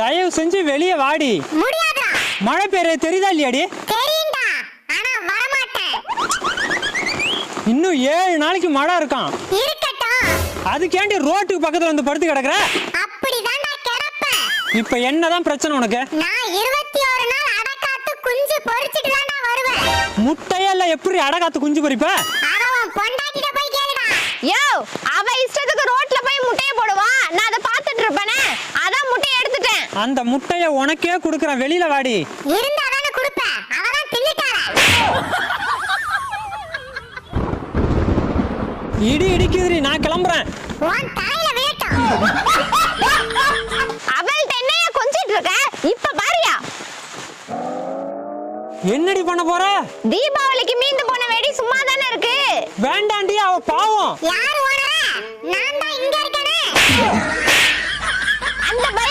தயவு செஞ்சு வெளியே வாடி. மழை பெய்ய தெரியுதா இல்லையாடி? தெரியும்டா. ஆனா வரமாட்டேன். இன்னும் ஏழு நாளைக்கு மழை இருக்கான் இருக்கட்டும். அதுக்கேண்டி ரோட்டுக்கு பக்கத்துல வந்து படுத்து கிடக்குற? இப்ப என்னதான் பிரச்சனை உனக்கு? நான் இருபத்தி ஒரு நாள் அடக்காத்து குஞ்சு வருவேன். முட்டையெல்லாம் எப்படி அடகாத்து குஞ்சு பொறிப்ப? அத உன் பொண்டாட்டிட்ட போய் கேளுடா. யோ அந்த முட்டைய உனக்கே கொடுக்குறேன். வெளியில வாடி. இருந்தா தானே கொடுப்பேன். அவதான் தின்னுட்டாரா. இடி இடிக்குதுடி நான் கிளம்புறேன். உன் தலையில விழட்டும். அவள்கிட்ட என்னைய கொஞ்சிட்டு இருக்க? இப்ப பாரியா. என்னடி பண்ண போற? தீபாவளிக்கு மீந்து போன வெடி சும்மா தானே இருக்கு. வேண்டாண்டி அவ பாவம். யாரு ஓனர? நான் தான் இங்க